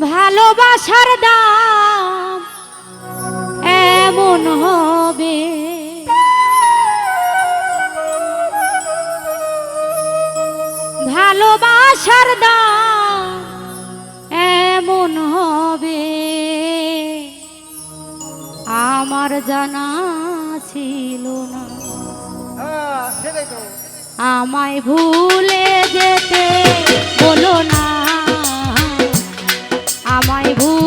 ভালোবাসার দাম এমন হবে। ভালোবাসার দাম এমন হবে। আমার জানা ছিল না। হ্যাঁ আমায় ভুলে যেতে বলো না। আমায় ভুলে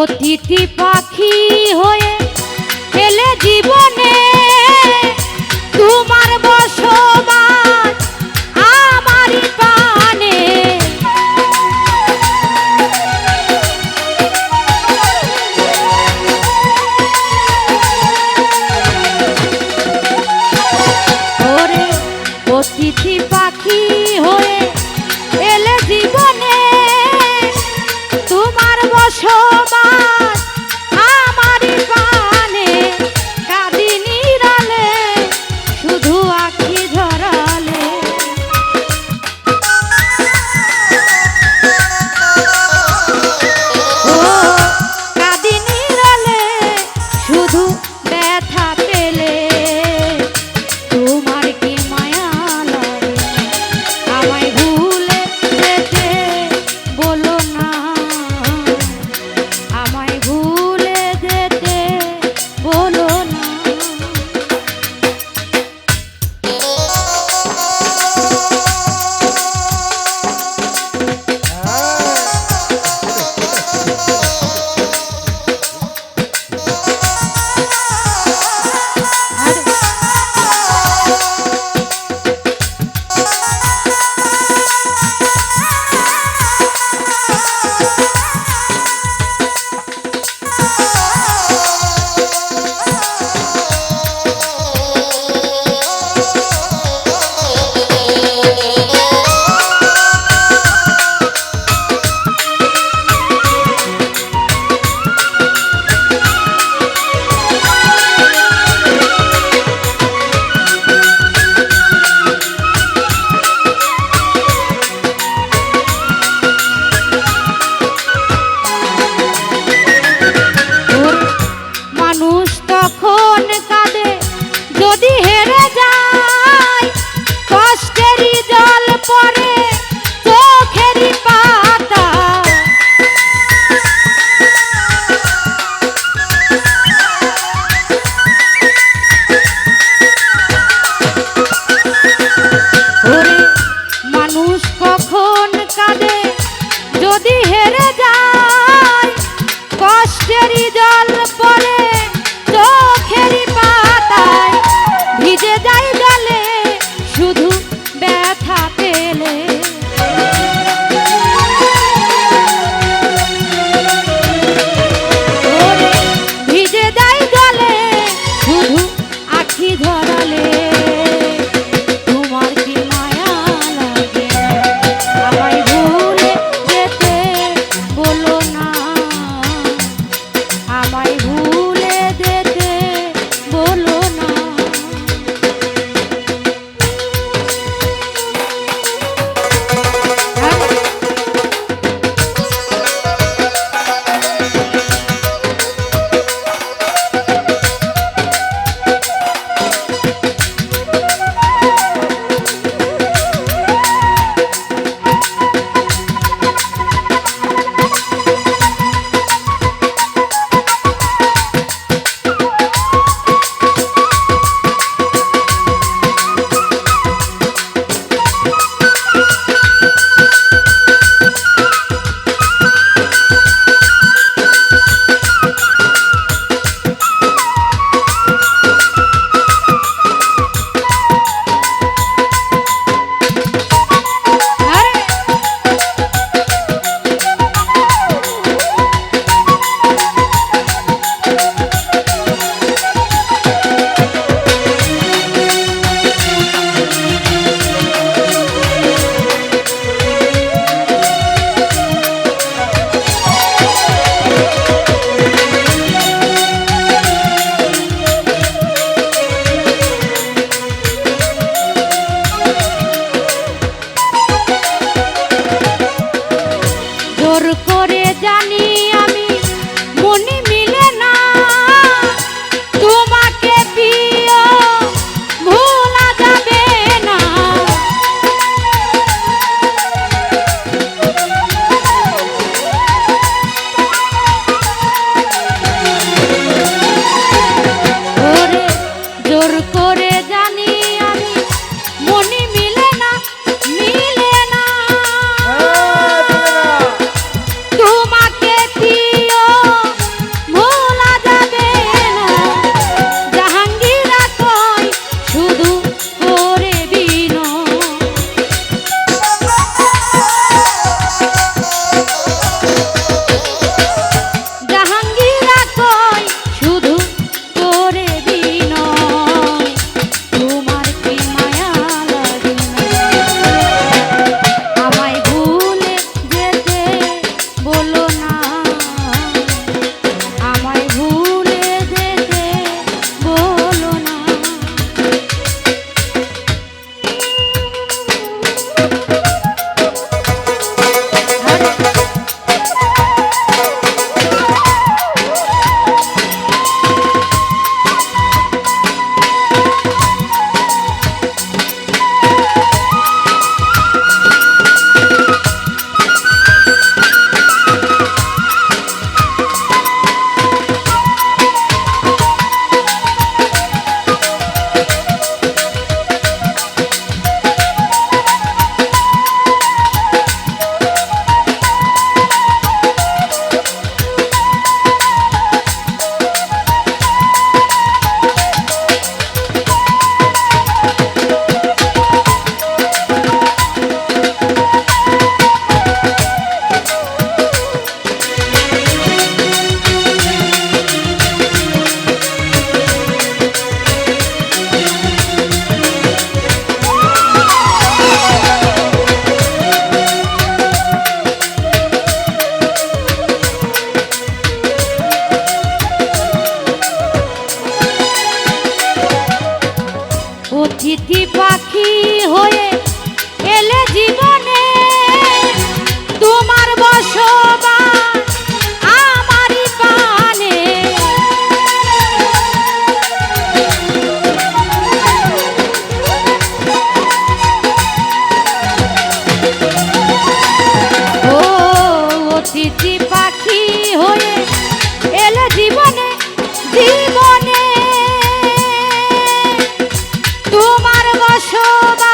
অতিথি পাখি হয়ে বসবা